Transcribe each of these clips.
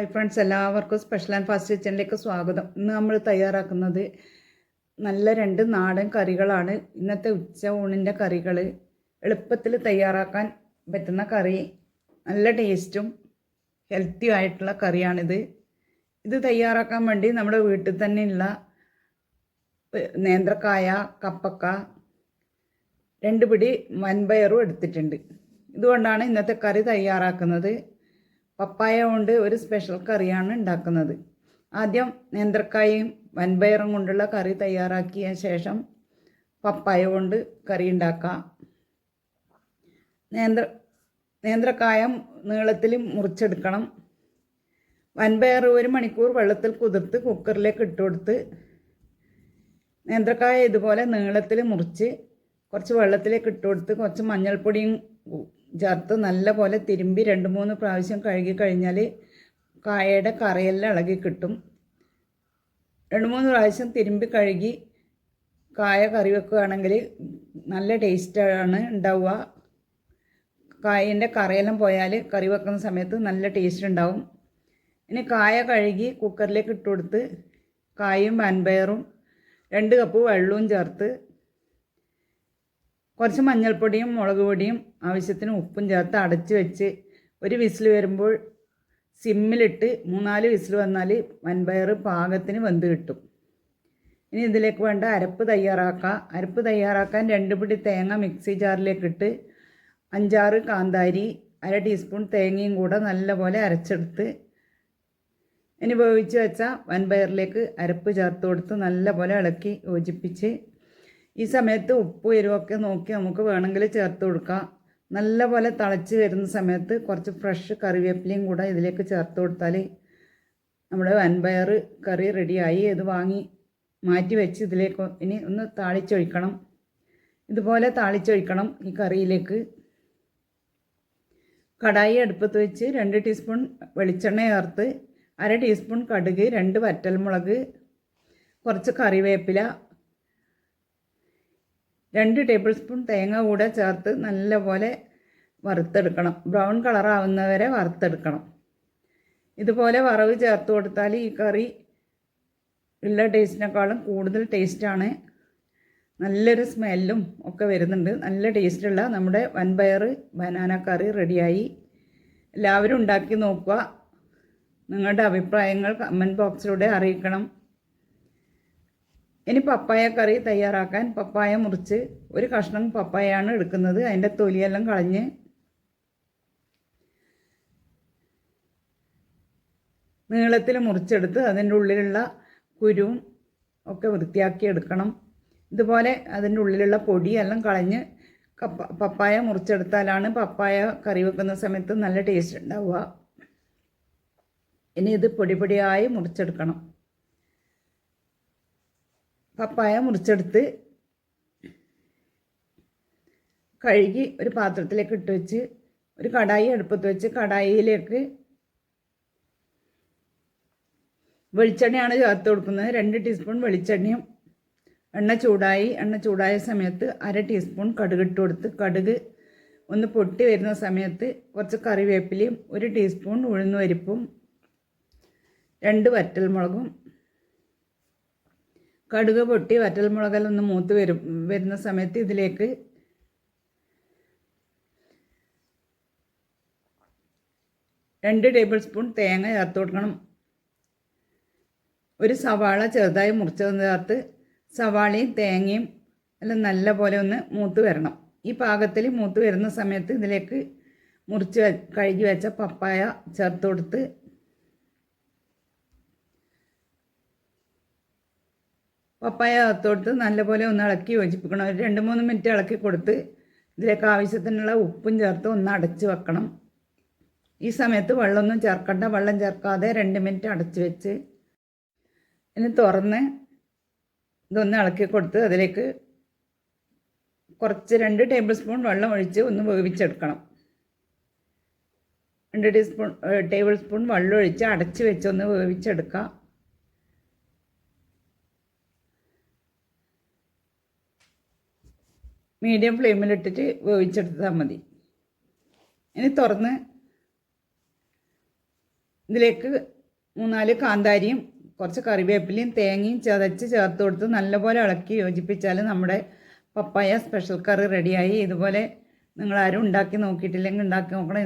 Hi friends എല്ലാവർക്കും special and fast കിച്ചണിലേക്ക് സ്വാഗതം. ഇന്ന് നമ്മൾ തയ്യാറാക്കുന്നത് നല്ല രണ്ട് നാടൻ കറികളാണ്. ഇന്നത്തെ ഉച്ച ഊണിന്റെ കറികൾ എളുപ്പത്തിൽ തയ്യാറാക്കാൻ പറ്റുന്ന കറി നല്ല ടേസ്റ്റും ഹെൽത്തിയും ആയിട്ടുള്ള കറിയാണിത്. ഇത് തയ്യാറാക്കാൻ വേണ്ടി നമ്മുടെ വീട്ടിൽ തന്നെയുള്ള നേന്ത്രക്കായ കപ്പക്ക രണ്ട് പിടി വൻപയറും എടുത്തിട്ടുണ്ട്. ഇതുകൊണ്ടാണ് ഇന്നത്തെ കറി തയ്യാറാക്കുന്നത്. പപ്പായ കൊണ്ട് ഒരു സ്പെഷ്യൽ കറിയാണ് ഉണ്ടാക്കുന്നത്. ആദ്യം നേന്ത്രക്കായയും വൻപയറും കൊണ്ടുള്ള കറി തയ്യാറാക്കിയ ശേഷം പപ്പായ കൊണ്ട് കറി ഉണ്ടാക്കാം. നേന്ത്ര നേന്ത്രക്കായ നീളത്തിൽ മുറിച്ചെടുക്കണം. വൻപയർ ഒരു മണിക്കൂർ വെള്ളത്തിൽ കുതിർത്ത് കുക്കറിലേക്ക് ഇട്ട് കൊടുത്ത് നേന്ത്രക്കായ ഇതുപോലെ നീളത്തിൽ മുറിച്ച് കുറച്ച് വെള്ളത്തിലേക്ക് ഇട്ട് കൊടുത്ത് കുറച്ച് മഞ്ഞൾപ്പൊടിയും ചേർത്ത് നല്ല പോലെ തിരുമ്പി രണ്ട് മൂന്ന് പ്രാവശ്യം കഴുകി കഴിഞ്ഞാൽ കായയുടെ കറയെല്ലാം ഇളകി കിട്ടും. രണ്ട് മൂന്ന് പ്രാവശ്യം തിരുമ്പി കഴുകി കായ കറി വെക്കുകയാണെങ്കിൽ നല്ല ടേസ്റ്റാണ് ഉണ്ടാവുക. കായന്റെ കറയെല്ലാം പോയാൽ കറി വെക്കുന്ന സമയത്ത് നല്ല ടേസ്റ്റ് ഉണ്ടാവും. ഇനി കായ കഴുകി കുക്കറിലേക്ക് ഇട്ട് കൊടുത്ത് കായും വൻപയറും രണ്ട് കപ്പ് വെള്ളവും ചേർത്ത് കുറച്ച് മഞ്ഞൾപ്പൊടിയും മുളക് പൊടിയും ആവശ്യത്തിന് ഉപ്പും ചേർത്ത് അടച്ച് വെച്ച് ഒരു വിസിൽ വരുമ്പോൾ സിമ്മിലിട്ട് മൂന്നാൽ വിസിൽ വന്നാൽ വൻപയർ പാകത്തിന് വെന്ത് കിട്ടും. ഇനി ഇതിലേക്ക് വേണ്ട അരപ്പ് തയ്യാറാക്കാം. അരപ്പ് തയ്യാറാക്കാൻ രണ്ട് പിടി തേങ്ങ മിക്സി ജാറിലേക്ക് ഇട്ട് അഞ്ചാറ് കാന്താരി അര ടീസ്പൂൺ തേങ്ങയും കൂടെ നല്ലപോലെ അരച്ചെടുത്ത് ഇനി വേവിച്ച് വെച്ച വൻപയറിലേക്ക് അരപ്പ് ചേർത്ത് കൊടുത്ത് നല്ലപോലെ ഇളക്കി യോജിപ്പിച്ച് ഈ സമയത്ത് ഉപ്പ് എരിവൊക്കെ നോക്കി നമുക്ക് വേണമെങ്കിൽ ചേർത്ത് കൊടുക്കാം. നല്ലപോലെ തിളച്ച് വരുന്ന സമയത്ത് കുറച്ച് ഫ്രഷ് കറിവേപ്പിലയും കൂടെ ഇതിലേക്ക് ചേർത്ത് കൊടുത്താൽ നമ്മുടെ വൻപയർ കറി റെഡിയായി. ഇത് വാങ്ങി മാറ്റി വെച്ച് ഇതിലേക്ക് ഇനി ഒന്ന് താളിച്ചൊഴിക്കണം. ഇതുപോലെ താളിച്ചൊഴിക്കണം ഈ കറിയിലേക്ക്. കടായി അടുപ്പത്ത് വെച്ച് രണ്ട് ടീസ്പൂൺ വെളിച്ചെണ്ണ ചേർത്ത് അര ടീസ്പൂൺ കടുക് രണ്ട് വറ്റൽമുളക് കുറച്ച് കറിവേപ്പില രണ്ട് ടേബിൾ സ്പൂൺ തേങ്ങ കൂടെ ചേർത്ത് നല്ലപോലെ വറുത്തെടുക്കണം. ബ്രൗൺ കളറാവുന്നവരെ വറുത്തെടുക്കണം. ഇതുപോലെ വറവ് ചേർത്ത് കൊടുത്താൽ ഈ കറി ഉള്ള ടേസ്റ്റിനേക്കാളും കൂടുതൽ ടേസ്റ്റാണ് നല്ലൊരു സ്മെല്ലും ഒക്കെ വരുന്നുണ്ട്. നല്ല ടേസ്റ്റുള്ള നമ്മുടെ വൻപയർ ബനാന കറി റെഡിയായി. എല്ലാവരും ഉണ്ടാക്കി നോക്കുക. നിങ്ങളുടെ അഭിപ്രായങ്ങൾ കമന്റ് ബോക്സിലൂടെ അറിയിക്കണം. ഇനി പപ്പായ കറി തയ്യാറാക്കാൻ പപ്പായ മുറിച്ച് ഒരു കഷ്ണം പപ്പായയാണ് എടുക്കുന്നത്. അതിന്റെ തൊലിയെല്ലാം കളഞ്ഞ് നീളത്തിൽ മുറിച്ചെടുത്ത് അതിന്റെ ഉള്ളിലുള്ള കുരുവും ഒക്കെ വൃത്തിയാക്കി എടുക്കണം. ഇതുപോലെ അതിന്റെ ഉള്ളിലുള്ള പൊടിയെല്ലാം കളഞ്ഞ് കപ്പ പപ്പായ മുറിച്ചെടുത്താലാണ് പപ്പായ കറി വെക്കുന്ന സമയത്ത് നല്ല ടേസ്റ്റ് ഉണ്ടാവുക. ഇനി ഇത് പൊടി പൊടിയായി മുറിച്ചെടുക്കണം. പപ്പായ മുറിച്ചെടുത്ത് കഴുകി ഒരു പാത്രത്തിലേക്ക് ഇട്ട് വെച്ച് ഒരു കടായി അടുപ്പത്ത് വെച്ച് കടായിയിലേക്ക് വെളിച്ചെണ്ണയാണ് ചേർത്ത് കൊടുക്കുന്നത്. രണ്ട് ടീസ്പൂൺ വെളിച്ചെണ്ണയും എണ്ണ ചൂടായി. എണ്ണ ചൂടായ സമയത്ത് അര ടീസ്പൂൺ കടുക് ഇട്ട് കൊടുത്ത് കടുക് ഒന്ന് പൊട്ടി വരുന്ന സമയത്ത് കുറച്ച് കറിവേപ്പിലയും ഒരു ടീസ്പൂൺ ഉഴുന്നുപരിപ്പും രണ്ട് വറ്റൽമുളകും കടുക് പൊട്ടി ഒന്ന് മൂത്ത് വരും വരുന്ന സമയത്ത് ഇതിലേക്ക് രണ്ട് ടേബിൾ സ്പൂൺ തേങ്ങ ചേർത്ത് കൊടുക്കണം. ഒരു സവാള ചെറുതായി മുറിച്ചത് ചേർത്ത് സവാളയും തേങ്ങയും എല്ലാം നല്ല പോലെ ഒന്ന് മൂത്ത് വരണം. ഈ പാകത്തിൽ മൂത്ത് വരുന്ന സമയത്ത് ഇതിലേക്ക് മുറിച്ച് കഴുകി വെച്ച പപ്പായ ചേർത്ത് കൊടുത്ത് പപ്പായ അകത്തോട്ട് നല്ലപോലെ ഒന്ന് ഇളക്കി യോജിപ്പിക്കണം. ഒരു രണ്ട് മൂന്ന് മിനിറ്റ് ഇളക്കി കൊടുത്ത് ഇതിലേക്ക് ആവശ്യത്തിനുള്ള ഉപ്പും ചേർത്ത് ഒന്ന് അടച്ച് വെക്കണം. ഈ സമയത്ത് വെള്ളമൊന്നും ചേർക്കണ്ട. വെള്ളം ചേർക്കാതെ രണ്ട് മിനിറ്റ് അടച്ച് വെച്ച് ഇനി തുറന്ന് ഇതൊന്ന് ഇളക്കി കൊടുത്ത് അതിലേക്ക് കുറച്ച് രണ്ട് ടേബിൾ സ്പൂൺ വെള്ളം ഒഴിച്ച് ഒന്ന് വേവിച്ചെടുക്കണം. രണ്ട് ടീസ്പൂൺ ടേബിൾ സ്പൂൺ വെള്ളം ഒഴിച്ച് അടച്ച് വെച്ച് ഒന്ന് മീഡിയം ഫ്ലെയിമിലിട്ടിട്ട് വേവിച്ചെടുത്താൽ മതി. ഇനി തുറന്ന് ഇതിലേക്ക് മൂന്നാൽ കാന്താരിയും കുറച്ച് കറിവേപ്പിലയും തേങ്ങയും ചതച്ച് ചേർത്ത് കൊടുത്ത് നല്ലപോലെ ഇളക്കി യോജിപ്പിച്ചാൽ നമ്മുടെ പപ്പായ സ്പെഷ്യൽ കറി റെഡിയായി. ഇതുപോലെ നിങ്ങൾ ആരും ഉണ്ടാക്കി നോക്കിയിട്ടില്ലെങ്കിൽ ഉണ്ടാക്കി നോക്കണം.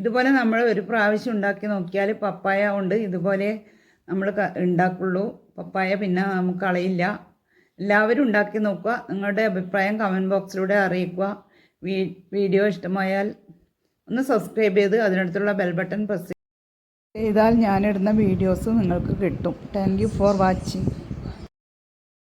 ഇതുപോലെ നമ്മൾ ഒരു പ്രാവശ്യം ഉണ്ടാക്കി നോക്കിയാൽ പപ്പായ കൊണ്ട് ഇതുപോലെ നമ്മൾ ഉണ്ടാക്കുള്ളൂ. പപ്പായ പിന്നെ നമുക്ക് കളയില്ല എല്ലാവരും ഉണ്ടാക്കി നോക്കുക. നിങ്ങളുടെ അഭിപ്രായം കമന്റ് ബോക്സിലൂടെ അറിയിക്കുക. വീഡിയോ ഇഷ്ടമായാൽ ഒന്ന് സബ്സ്ക്രൈബ് ചെയ്ത് അതിനടുത്തുള്ള ബെൽ ബട്ടൺ പ്രസ് ചെയ്താൽ ഞാനിടുന്ന വീഡിയോസ് നിങ്ങൾക്ക് കിട്ടും. Thank for watching